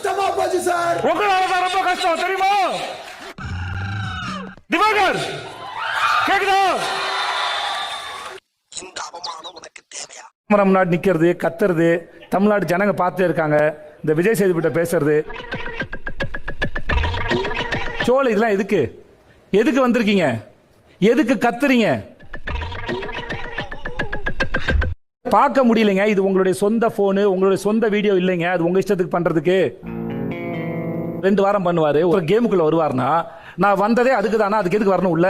கஷ்டமா போச்சு சார். உங்களால தான் ரொம்ப கஷ்டம் தெரியுமா? திவாகர் கேக்குதா? கேமரா முன்னாடி நிக்கிறது கத்துறது தமிழ்நாடு ஜனங்க பார்த்துட்டே இருக்காங்க. இந்த விஜய் சேதுபதிட்ட பேசுறது. சோழ இதெல்லாம் எதுக்கு? எதுக்கு வந்திருக்கீங்க? எதுக்கு கத்துறீங்க? பார்க்க முடியலைங்க. இது உங்களுடைய சொந்த போனு உங்களுடைய சொந்த வீடியோ இல்லைங்க. அது உங்க இஷ்டத்துக்கு பண்றதுக்கு. ரெண்டு வாரம் பண்ணுவாரு. ஒரு கேமுக்குள்ள வருவார்னா நான் வந்ததே அதுக்கு தானா அதுக்கு எதுக்கு வரணும் உள்ள?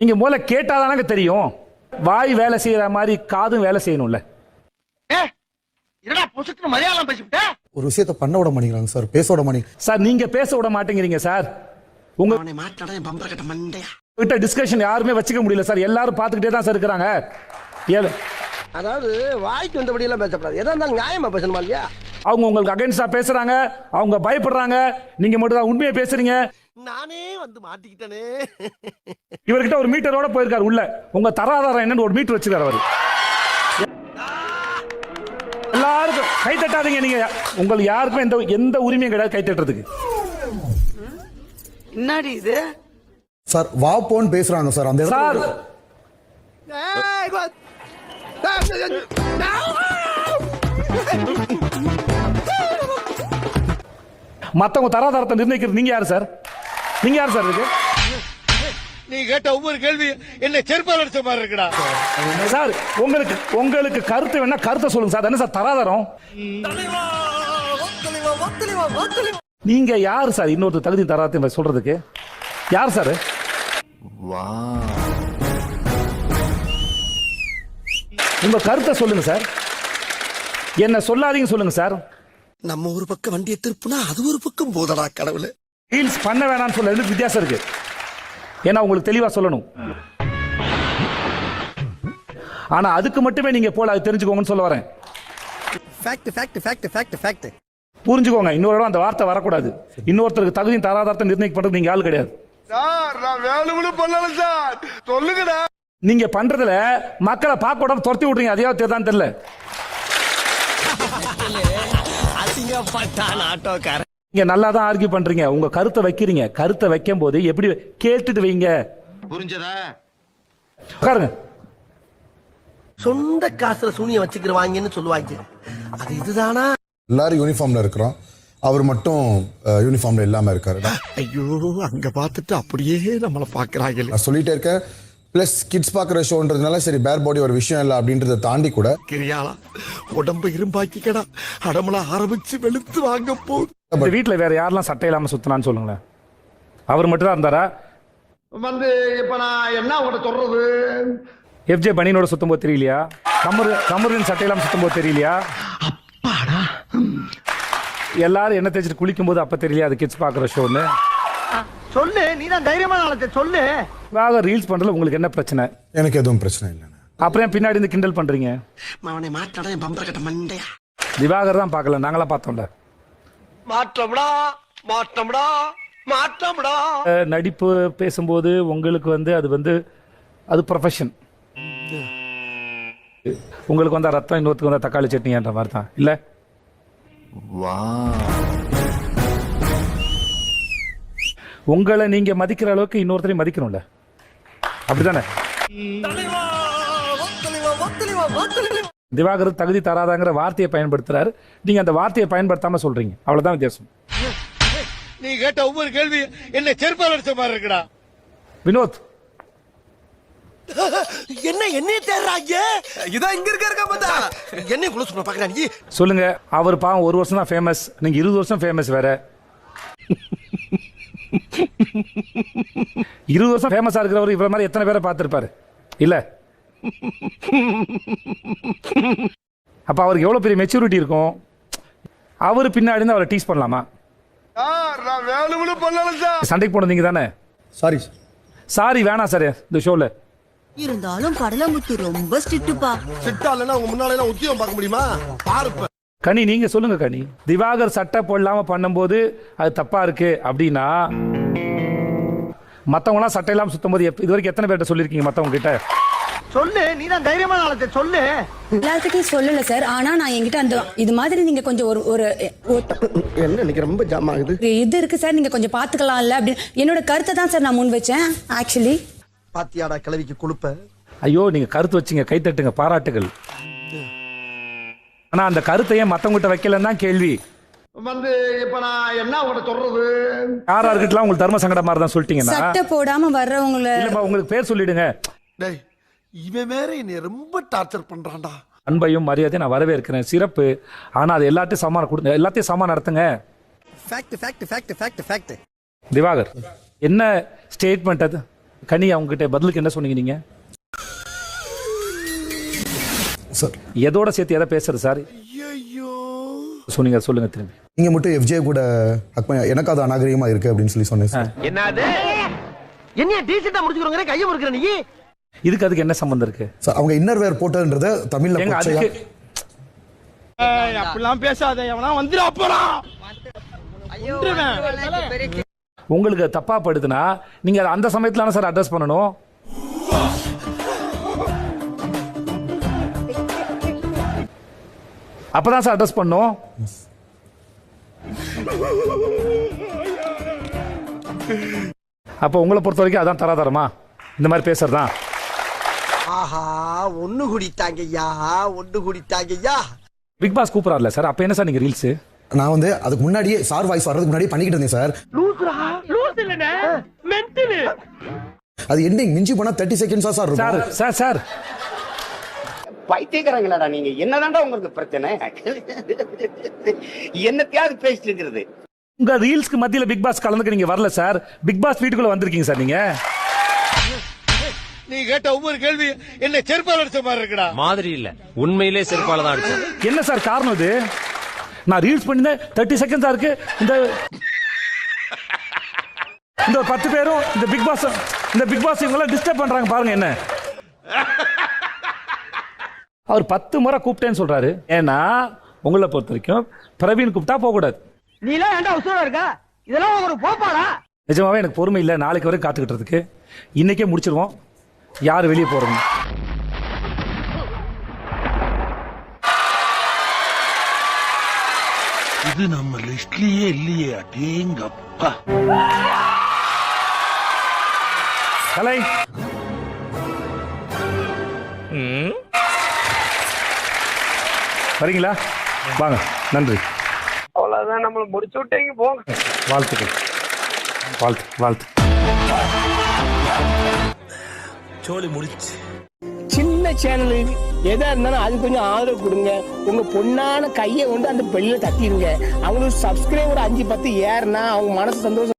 நீங்க முதல்ல கேட்டாதானங்க தெரியும். வாய் வேலை செய்யற மாதிரி காதும் வேலை செய்யணும்ல. ஒரு விஷயத்த பண்ண விட மாட்டேங்கிறாங்க சார் பேச விட மாட்டேங்க சார் நீங்க பேச விட மாட்டேங்கிறீங்க சார். உங்க மாட்டாடா பம்பர கட்ட மண்டையா? கிட்ட டிஸ்கஷன் யாருமே வச்சுக்க முடியல சார். எல்லாரும் பார்த்துக்கிட்டே தான் சார் இருக்கிறாங்க. அதாவது வாய்க்கு வந்தபடி எல்லாம் பேசக்கூடாது. எதா இருந்தாலும் நியாயமா பேசணுமா இல்லையா? அவங்க உங்களுக்கு அகைன்ஸ்டா பேசுறாங்க. அவங்க பயப்படுறாங்க. நீங்க மட்டும் தான் உண்மையை பேசுறீங்க. நானே வந்து மாட்டிக்கிட்டனே. இவர்கிட்ட ஒரு மீட்டரோட போயிருக்காரு உள்ள. உங்க தராதாரம் என்னன்னு ஒரு மீட்டர் வச்சிருக்காரு அவர். எல்லாருக்கும் கை தட்டாதீங்க நீங்க. உங்களுக்கு யாருக்கும் எந்த எந்த உரிமையும் கிடையாது கை தட்டுறதுக்கு. என்னடி இது? சார் வா போன்னு பேசுறாங்க சார் அந்த சார். மத்தவங்க தராதாரத்தை நிர்ணயிக்கிறது நீங்க யாரு சார்? நீங்க யாரு சார் இருக்கு நீ கேட்ட ஒவ்வொரு கேள்வி என்ன செருப்பால் அடிச்ச மாதிரி இருக்குடா. சார் உங்களுக்கு உங்களுக்கு கருத்து வேணா கருத்தை சொல்லுங்க சார். என்ன சார் தராதரம்? நீங்க யார் சார் இன்னொரு தகுதி தராத சொல்றதுக்கு? யார் சார்? உங்க கருத்தை சொல்லுங்க சார். என்ன சொல்லாதீங்க சொல்லுங்க சார். நம்ம ஒரு பக்கம் வண்டியை திருப்புனா அது ஒரு பக்கம் போதடா கடவுளே. ரீல்ஸ் பண்ண வேணாம்னு சொல்ல வித்தியாசம் இருக்கு. ஏன்னா உங்களுக்கு தெளிவா சொல்லணும். ஆனா அதுக்கு மட்டுமே நீங்க போல அது தெரிஞ்சுக்கோங்கன்னு சொல்ல வரேன். Fact fact fact fact fact புரிஞ்சுக்கோங்க. இன்னொரு இடம் அந்த வார்த்தை வரக்கூடாது. இன்னொருத்தருக்கு தகுதியும் தராதாரத்தை நிர்ணயிக்க பண்றது நீங்க ஆள் கிடையாது. சார் நான் வேணும்னு பண்ணல சார். சொல்லுங்கடா. நீங்க பண்றதுல மக்களை பார்க்க விடாம துரத்தி விட்றீங்க. அதையாவது தெரியுதான்னு தெரியல. நீங்க நல்லா தான் ஆர்கியூ பண்றீங்க. உங்க கருத்தை வைக்கிறீங்க. கருத்தை வைக்கும் போது எப்படி கேட்டுட்டு வைங்க. புரிஞ்சதா? உட்காருங்க. சொந்த காசுல சூனிய வச்சுக்கிறவாங்கன்னு சொல்லுவாங்க. அது இதுதானா? எல்லாரும் யூனிஃபார்ம்ல இருக்கிறோம். அவர் மட்டும் யூனிஃபார்ம்ல இல்லாம இருக்காரு. ஐயோ அங்க பார்த்துட்டு அப்படியே நம்மள பாக்குறாங்க நான் சொல்லிட்டே இருக்கேன். பிளஸ் கிட்ஸ் பாக்குற ஷோன்றதுனால சரி பேர் பாடி ஒரு விஷயம் இல்லை அப்படின்றத தாண்டி கூட கிரியாளா உடம்பு இரும்பாக்கிக்கடா. அடமல ஆரம்பிச்சு வெளுத்து வாங்க இந்த வீட்டுல வேற யாரெல்லாம் சட்டை இல்லாம சுத்தினான்னு சொல்லுங்களேன். அவர் மட்டும் தான் இருந்தாரா? வந்து இப்ப நான் என்ன உங்கள்கிட்ட சொல்றது? எஃப்ஜே பனியனோட சுத்தும் போது தெரியலையா? கமரு கமருவின் சட்டை இல்லாம சுத்தும் போது தெரியலையா? எல்லாரும் என்ன தேய்ச்சிட்டு குளிக்கும் போது அப்ப தெரியலையா அது கிட்ஸ் பாக்குற ஷோன்னு சொல்லு நீ தான் தைரியமான ஆளத்தை சொல்லு. வாக ரீல்ஸ் பண்றதுல உங்களுக்கு என்ன பிரச்சனை? எனக்கு எதுவும் பிரச்சனை இல்லைண்ணே. அப்புறம் ஏன் பின்னாடி இருந்து கிண்டல் பண்றீங்க? அவனை மாட்டாடா என் பம்பர கட்ட மண்டையா. திவாகர் தான் பார்க்கல நாங்களா பார்த்தோம்ல. மாற்றம்டா மாற்றம்டா மாற்றம்டா. நடிப்பு பேசும்போது உங்களுக்கு வந்து அது வந்து அது ப்ரொஃபஷன் உங்களுக்கு வந்தா ரத்தம் இன்னொருத்துக்கு வந்தா தக்காளி சட்னின்ற மாதிரி தான். இல்ல? உங்களை நீங்க மதிக்கிற அளவுக்கு இன்னொருத்தரையும் மதிக்கணும்ல. அப்படிதானே? திவாகர் தகுதி தராதாங்கிற வார்த்தையை பயன்படுத்துறாரு. நீங்க அந்த வார்த்தையை பயன்படுத்தாம சொல்றீங்க. அவ்வளவுதான் வித்தியாசம். நீ கேட்ட ஒவ்வொரு கேள்வி என்ன செருப்பால் அடிச்ச மாதிரி இருக்குடா. வினோத் என்ன என்னைய தேடுறாங்க? இதான் இங்க இருக்க இருக்க பார்த்தா. என்னைய குள்ள சொல்ல பாக்குறாங்க சொல்லுங்க அவர் பாவம் ஒரு வருஷம் தான் ஃபேமஸ் நீங்க இருபது வருஷம் ஃபேமஸ் வேற. இருபது வருஷம் ஃபேமஸா இருக்கிறவர் இவர மாதிரி எத்தனை பேரை பார்த்திருப்பாரு? இல்ல. அப்ப அவருக்கு எவ்வளவு பெரிய மெச்சூரிட்டி இருக்கும்? அவர் பின்னாடி இருந்து அவரை டீஸ் பண்ணலாமா? சார் நான் வேணும்னு பண்ணல சார். சண்டைக்கு போனது நீங்க தானே சாரி சாரி வேணாம் சார் இந்த ஷோல இருந்தாலும் கடலமுத்து ரொம்ப ஸ்ட்ரிக்ட்டுப்பா. சிட்டா இல்லைன்னா உங்க முன்னால எல்லாம் உத்தியோகம் பார்க்க முடியுமா? பாருப்ப கனி நீங்க சொல்லுங்க கனி. திவாகர் சட்டை போடலாம பண்ணும்போது அது தப்பா இருக்கு அப்படின்னா மற்றவங்களாம் சட்டை இல்லாமல் சுத்தும் போது எப்ப- இது வரைக்கும் எத்தனை பேர்கிட்ட சொல்லியிருக்கீங்க மற்றவங்க கிட்ட சொல்லு நீ தான் தைரியமான ஆளத்தை சொல்லு. எல்லாத்துக்கும் சொல்லல சார் ஆனா நான் என்கிட்ட அந்த இது மாதிரி நீங்க கொஞ்சம் ஒரு ஒரு ஒரு- என்ன இன்னைக்கு ரொம்ப ஜாம் ஆகுது? இது இருக்கு சார் நீங்க கொஞ்சம் பாத்துக்கலாம்ல அப்படின்னு. என்னோட கருத்தை தான் சார் நான் முன் வச்சேன் ஆக்சுவலி பாத்தியாடா கிளவிக்கு கொழுப்ப? ஐயோ நீங்க கருத்து வச்சீங்க கைத்தட்டுங்க பாராட்டுகள். ஆனா அந்த கருத்தையே மற்றவங்ககிட்ட வைக்கலன்னு தான் கேள்வி. வந்து இப்ப நான் என்ன உங்கள்ட்ட சொல்றது? யாரா இருக்கட்டும் உங்களுக்கு தர்ம சங்கடம் மாதிரி தான் சொல்லிட்டீங்கன்னா? சட்டை போடாம வர்றவங்கள இல்லம்மா உங்களுக்கு பேர் சொல்லிடுங்க. டேய் இவன் வேற என்னை ரொம்ப டார்ச்சர் பண்றான்டா. அன்பையும் மரியாதையும் நான் வரவேற்கிறேன். சிறப்பு. ஆனா அது எல்லாத்தையும் சமானம் கொடுங்க எல்லாத்தையும் சமானம் நடத்துங்க. Fact fact fact fact fact Diwakar என்ன ஸ்டேட்மெண்ட் அது? கனி அவங்ககிட்ட பதிலுக்கு என்ன சொன்னீங்க நீங்க? சார். எதோட சேர்த்து எதை பேசுறது சார்? ஐயோ சொன்னீங்க சொல்லுங்க திரும்பி. நீங்க மட்டும் எஃப்ஜே கூட எனக்கு அது அநாகரிகமா இருக்கு அப்படின்னு சொல்லி சொன்னேன் சார். என்னது? என்ன டீசெண்டா முடிச்சுக்கிறோங்க கையை முறுக்கிற நீ? இதுக்கு அதுக்கு என்ன சம்பந்தம் இருக்கு? சார் அவங்க இன்னர் வேர் போட்டதுன்றத தமிழ்ல பச்சையா அப்படிலாம் பேசாத எவனா வந்துடா போறான். உங்களுக்கு அது தப்பா படுதுன்னா நீங்க அதை அந்த சமயத்துல சார் அட்ரஸ் பண்ணணும்? அப்பதான் சார் அட்ரஸ் பண்ணும் அப்போ உங்களை பொறுத்த வரைக்கும் அதான் தராதரமா? இந்த மாதிரி பேசுறதா ஆஹா ஒண்ணு குடித்தாங்கய்யா ஒண்ணு குடித்தாங்கய்யா. பிக் பாஸ் கூப்பிடறாருல சார் அப்ப என்ன சார் நீங்க ரீல்ஸ் நான் வந்து அதுக்கு முன்னாடியே சார் வாய்ஸ் வர்றதுக்கு முன்னாடியே பண்ணிக்கிட்டு இருந்தேன் சார். அது எண்டிங் மிஞ்சி போனா தேர்ட்டி செகண்ட்ஸா சார் சார் இருக்கும். சார் சார் பைத்தியக்காரங்களாடா நீங்க. என்னதான்டா உங்களுக்கு பிரச்சனை? என்னத்தையாவது பேசிட்டு இருக்கிறது. உங்க ரீல்ஸ்க்கு மத்தியில பிக் பாஸ் கலந்துக்க நீங்க வரல சார். பிக் பாஸ் வீட்டுக்குள்ள வந்திருக்கீங்க சார் நீங்க. நீ கேட்ட ஒவ்வொரு கேள்வி என்ன செருப்பால் அடிச்ச மாதிரி இருக்குடா. மாதிரி இல்ல. உண்மையிலே செருப்பால தான் அடிச்சேன். என்ன சார் காரணம் இது? நான் ரீல்ஸ் பண்ணிருந்தேன் தேர்ட்டி செகண்ட்ஸா இருக்கு. இந்த இந்த பத்து பேரும் இந்த பிக் பாஸ் இந்த பிக் பாஸ் இவங்க எல்லாம் டிஸ்டர்ப் பண்றாங்க. பாருங்க என்ன. அவர் பத்து முறை கூப்பிட்டேன்னு சொல்றாரு. ஏன்னா உங்களை பொறுத்த வரைக்கும் பிரவீன் கூப்பிட்டா போக கூடாது நீ எல்லாம் ஏன்டா உசுரா இருக்க? இதெல்லாம் ஒரு போப்பாடா? நிஜமாவே எனக்கு பொறுமை இல்லை. நாளைக்கு வரைக்கும் காத்துக்கிட்டு இருக்கு இன்னைக்கே முடிச்சிருவோம். யார் வெளியே போறது? இது நம்ம லிஸ்ட்லயே இல்லையே அடேங்கப்பா. கலை. வரீங்களா? வாங்க நன்றி. அவ்வளவுதான் நம்மள முடிச்சு விட்டீங்க போங்க. வாழ்த்துக்கள். வாழ்த்து வாழ்த்து. சின்ன சேனல் எதா இருந்தாலும் அது கொஞ்சம் ஆதரவு கொடுங்க. உங்க பொண்ணான கையை கொண்டு அந்த பெல்ல தட்டிடுங்க அவங்களுக்கு சப்ஸ்கிரைபர் அஞ்சு பத்து ஏறுனா அவங்க மனசு சந்தோஷம்